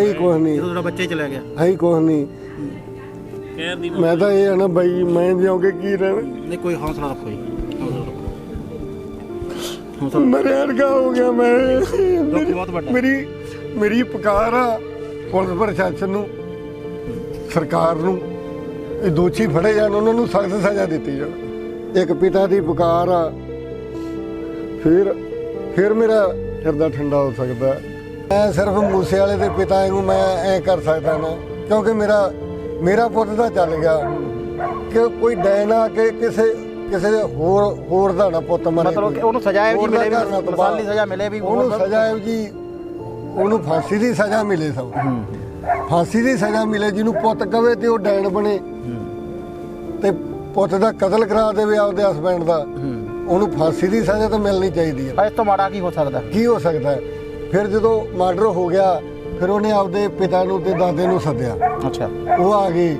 ਹੀ ਕੁਛ ਨਹੀਂ। ਜਦੋਂ ਤੁਹਾਡਾ ਬੱਚਾ ਹੀ ਚਲਾ ਗਿਆ। ਹੈ ਹੀ ਕੁਛ ਨਹੀਂ। ਕਹਿਰ ਦੀ ਮੈਂ ਤਾਂ ਇਹ ਆ ਨਾ ਬਾਈ ਮੈਂ ਜਿਉਂਗੇ ਕੀ ਰਹਿਣਾ। ਨਹੀਂ ਕੋਈ ਹੌਸਲਾ ਰੱਖੋ ਜੀ। ਹੌਸਲਾ ਰੱਖੋ। ਹੌਸਲਾ ਵਰਗਾ ਹੋ ਗਿਆ ਮੈਂ? ਦੁੱਖ ਬਹੁਤ ਵੱਡਾ। ਮੇਰੀ ਮੇਰੀ ਪੁਕਾਰ ਆ ਪੁਲਿਸ ਪ੍ਰਸ਼ਾਸਨ ਨੂੰ ਸਰਕਾਰ ਨੂੰ। ਇਹ ਦੋਸ਼ੀ ਫੜੇ ਜਾਣ ਉਹਨਾਂ ਨੂੰ ਸਖਤ ਸਜ਼ਾ ਦਿੱਤੀ ਜਾਵੇ। ਇੱਕ ਪਿਤਾ ਦੀ ਪੁਕਾਰ ਆ। ਫਿਰ ਫਿਰ ਮੇਰਾ ਹਿਰਦਾ ਠੰਡਾ ਹੋ ਸਕਦਾ। ਮੈਂ ਸਿਰਫ ਮੂਸੇ ਵਾਲੇ ਦੇ ਪਿਤਾ ਨੂੰ ਮੈਂ ਐ ਕਰ ਸਕਦਾ ਨਾ ਕਿਉਂਕਿ ਮੇਰਾ ਮੇਰਾ ਪੁੱਤ ਤਾਂ ਚੱਲ ਗਿਆ। ਕਿ ਕੋਈ ਡੈਨ ਕੇ ਕਿਸੇ ਕਿਸੇ ਦੇ ਹੋਰ ਹੋਰ ਦਾ ਨਾ ਪੁੱਤ ਮਰੇ ਮਤਲਬ ਕਿ। ਉਹਨੂੰ ਸਜ਼ਾ ਇਹੋ ਜਿਹੀ ਦਾ ਮਿਲੇ ਵੀ। ਮਿਸਾਲੀ ਸਜ਼ਾ ਮਿਲੇ ਵੀ ਉਹਨੂੰ ਸਜ਼ਾ ਇਹੋ ਜੀ ਉਹਨੂੰ ਫਾਂਸੀ ਦੀ ਸਜ਼ਾ ਮਿਲੇ ਸਭ ਫਾਂਸੀ ਦੀ ਸਜ਼ਾ ਮਿਲੇ ਜਿਹਨੂੰ ਪੁੱਤ ਕਵੇ ਤੇ ਉਹ ਡੈਣ ਬਣੇ। ਤੇ ਪੁੱਤ ਦਾ ਕਤਲ ਕਰਾ ਦੇਵੇ ਆਪਦੇ ਹਸਬੰਡ ਦਾ। ਉਹਨੂੰ ਫਾਂਸੀ ਦੀ ਸਜ਼ਾ ਤਾਂ ਮਿਲਣੀ ਚਾਹੀਦੀ ਹੈ। ਇਸ ਤੋਂ ਮਾੜਾ ਕੀ ਹੋ ਸਕਦਾ? ਕੀ ਹੋ ਸਕਦਾ? ਹੈ ਫਿਰ ਜਦੋਂ ਮਰਡਰ ਹੋ ਗਿਆ ਫਿਰ ਉਹਨੇ ਆਪਦੇ ਪਿਤਾ ਨੂੰ ਤੇ ਦਾਦੇ ਨੂੰ ਸੱਦਿਆ। ਅੱਛਾ। ਉਹ ਆ ਗਏ